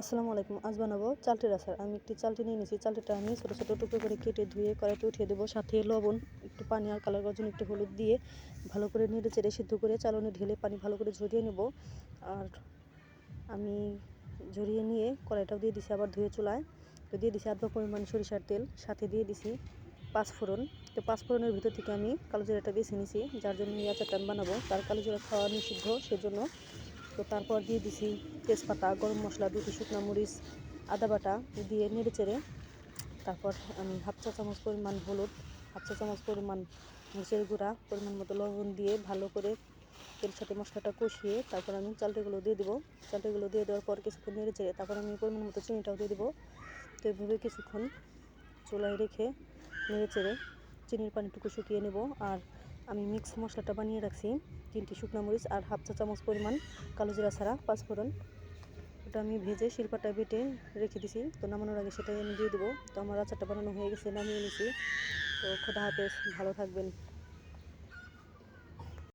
আসসালামু আলাইকুম, আজ বানাবো চালটির আচার। আমি একটি চালটি নিয়ে নিয়েছি চালটিটা আমি ছোটো ছোটো টুকরো করে কেটে ধুয়ে কড়াইতে উঠিয়ে দেবো। সাথে লবণ, একটু পানি আর কালার জন্য একটু হলুদ দিয়ে ভালো করে নেড়ে চেড়ে সিদ্ধ করে চালনে ঢেলে পানি ভালো করে ঝরিয়ে নেব। আর আমি ঝরিয়ে নিয়ে কড়াইটাও দিয়ে দিছি আবার ধুয়ে চুলায়। তো দিয়ে দিছি আধা পরিমাণ সরিষার তেল, সাথে দিয়ে দিছি পাঁচফোড়ন। তো পাঁচফোড়নের ভিতর থেকে আমি কালো জিরাটা বেছে নিছি, যার জন্য এই আচারটা বানাবো। তার কালো জিরা খাওয়া নিষিদ্ধ, সেজন্য তো তারপর দিয়ে দিছি তেজপাতা, গরম মশলা, দুটি শুকনো মরিচ, আদা বাটা দিয়ে নেড়ে চেড়ে তারপর আমি হাফ চা চামচ পরিমাণ হলুদ, হাফ চা চামচ পরিমাণ মরিচের গুঁড়া, পরিমাণ মতো লবণ দিয়ে ভালো করে তেল সাথে মশলাটা কষিয়ে তারপর আমি চালটাগুলো দিয়ে দেবো। চালটাগুলো দিয়ে দেওয়ার পর কিছুক্ষণ নেড়ে চেড়ে তারপর আমি পরিমাণ মতো চিনিটাও দিয়ে দেবো। তো এভাবে কিছুক্ষণ চুলায় রেখে নেড়ে চেড়ে চিনির পানিটুকু শুকিয়ে নেব। আর আমি মিক্স মশলাটা বানিয়ে রাখছি, তিনটি শুকনো মরিচ আর হাফ চা চামচ পরিমাণ কালো জিরা ছাড়া পাঁচফোড়ন। ওটা আমি ভেজে শিলপাটা বেটে রেখে দিছি, তো নামানোর আগে সেটাই আমি দিয়ে দেবো। তো আমার আচারটা বানানো হয়ে গেছে, নামিয়ে নিছি। তো খোদা হাফেজ, ভালো থাকবেন।